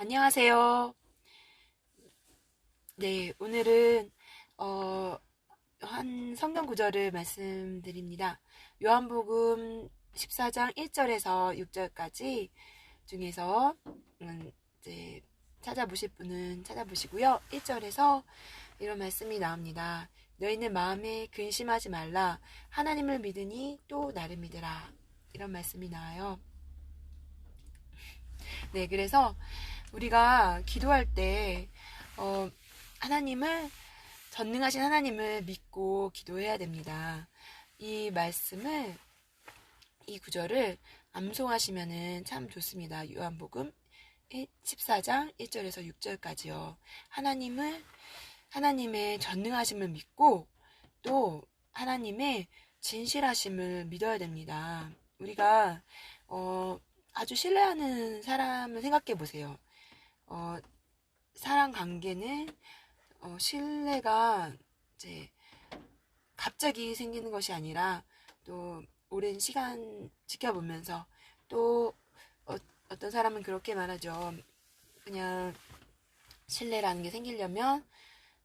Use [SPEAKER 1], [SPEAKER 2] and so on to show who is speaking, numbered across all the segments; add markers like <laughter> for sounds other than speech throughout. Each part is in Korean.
[SPEAKER 1] 안녕하세요. 네, 오늘은 어, 한 성경 구절을 말씀드립니다. 요한복음 14장 1절에서 6절까지 중에서 음, 이제 찾아보실 분은 찾아보시고요. 1절에서 이런 말씀이 나옵니다. 너희는 마음에 근심하지 말라. 하나님을 믿으니 또 나를 믿으라. 이런 말씀이 나와요. 네, 그래서 우리가 기도할 때, 어, 하나님을, 전능하신 하나님을 믿고 기도해야 됩니다. 이 말씀을, 이 구절을 암송하시면은 참 좋습니다. 요한복음 14장 1절에서 6절까지요. 하나님을, 하나님의 전능하심을 믿고 또 하나님의 진실하심을 믿어야 됩니다. 우리가, 어, 아주 신뢰하는 사람을 생각해 보세요. 어, 사람 관계는 어, 신뢰가 이제 갑자기 생기는 것이 아니라 또 오랜 시간 지켜보면서 또 어, 어떤 사람은 그렇게 말하죠. 그냥 신뢰라는 게 생기려면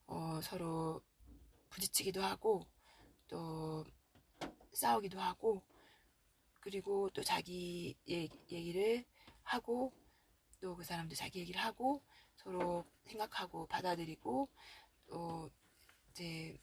[SPEAKER 1] 어, 서로 부딪히기도 하고 또 싸우기도 하고 그리고 또 자기 얘기를 하고 또 그 사람도 자기 얘기를 하고 서로 생각하고 받아들이고 또 이제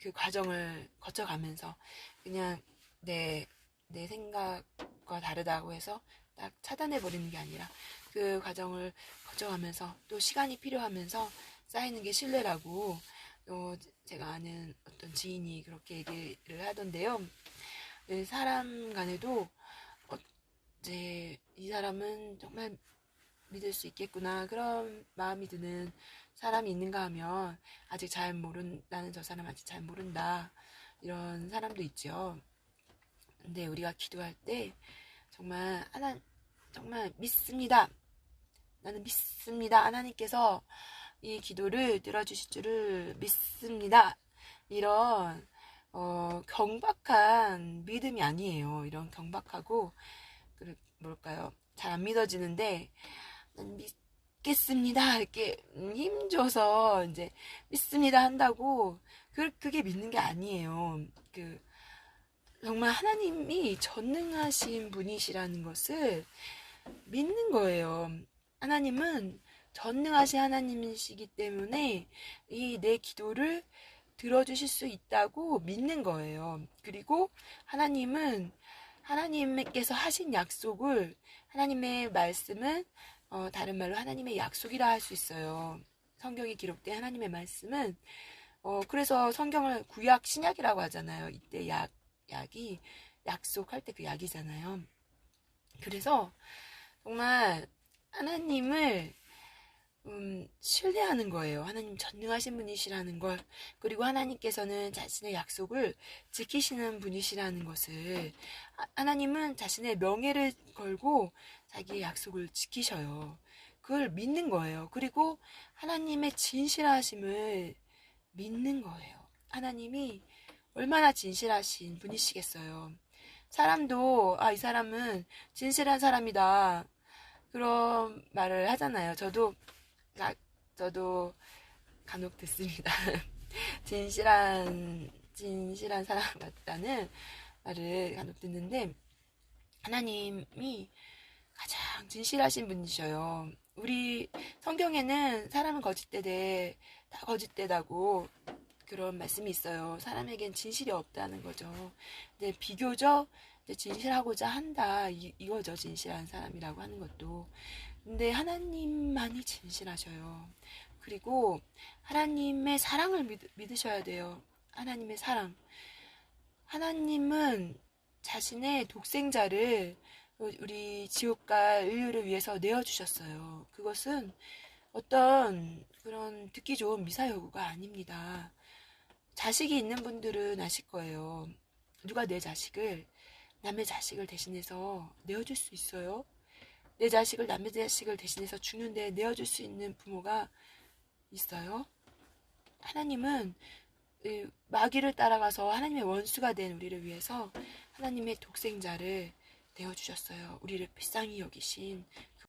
[SPEAKER 1] 그 과정을 거쳐가면서 그냥 내, 내 생각과 다르다고 해서 딱 차단해 버리는 게 아니라 그 과정을 거쳐가면서 또 시간이 필요하면서 쌓이는 게 신뢰라고 또 제가 아는 어떤 지인이 그렇게 얘기를 하던데요. 네, 사람 간에도 어, 이제 이 사람은 정말 믿을 수 있겠구나 그런 마음이 드는 사람이 있는가 하면 아직 잘 모른다는 저 사람 아직 잘 모른다 이런 사람도 있죠. 근데 우리가 기도할 때 정말 하나 정말 믿습니다. 나는 믿습니다. 하나님께서 이 기도를 들어주실 줄을 믿습니다. 이런 어, 경박한 믿음이 아니에요. 이런 경박하고 그 뭘까요? 잘 안 믿어지는데 난 믿겠습니다. 이렇게 힘줘서 이제 믿습니다 한다고 그 그게 믿는 게 아니에요. 그 정말 하나님이 전능하신 분이시라는 것을 믿는 거예요. 하나님은 전능하신 하나님이시기 때문에 이 내 기도를 들어주실 수 있다고 믿는 거예요. 그리고 하나님은 하나님께서 하신 약속을 하나님의 말씀은 어, 다른 말로 하나님의 약속이라 할 수 있어요. 성경에 기록된 하나님의 말씀은 어, 그래서 성경을 구약 신약이라고 하잖아요. 이때 약 약이 약속할 때 그 약이잖아요. 그래서 정말 하나님을 음, 신뢰하는 거예요. 하나님 전능하신 분이시라는 걸. 그리고 하나님께서는 자신의 약속을 지키시는 분이시라는 것을. 하나님은 자신의 명예를 걸고 자기의 약속을 지키셔요. 그걸 믿는 거예요. 그리고 하나님의 진실하심을 믿는 거예요. 하나님이 얼마나 진실하신 분이시겠어요. 사람도, 아, 이 사람은 진실한 사람이다. 그런 말을 하잖아요. 저도 가, 저도 간혹 듣습니다. <laughs> 진실한 진실한 사람 같다는 말을 간혹 듣는데 하나님이 가장 진실하신 분이셔요. 우리 성경에는 사람은 거짓되되 다 거짓되다고 그런 말씀이 있어요. 사람에겐 진실이 없다는 거죠. 근데 비교적 진실하고자 한다 이, 이거죠. 진실한 사람이라고 하는 것도. 근데 하나님만이 진실하셔요. 그리고 하나님의 사랑을 믿, 믿으셔야 돼요. 하나님의 사랑. 하나님은 자신의 독생자를 우리 지옥과 인류를 위해서 내어주셨어요. 그것은 어떤 그런 듣기 좋은 미사여구가 아닙니다. 자식이 있는 분들은 아실 거예요. 누가 내 자식을, 남의 자식을 대신해서 내어줄 수 있어요? 내 자식을 남의 자식을 대신해서 주는데 내어줄 수 있는 부모가 있어요? 하나님은 마귀를 따라가서 하나님의 원수가 된 우리를 위해서 하나님의 독생자를 내어주셨어요. 우리를 불쌍히 여기신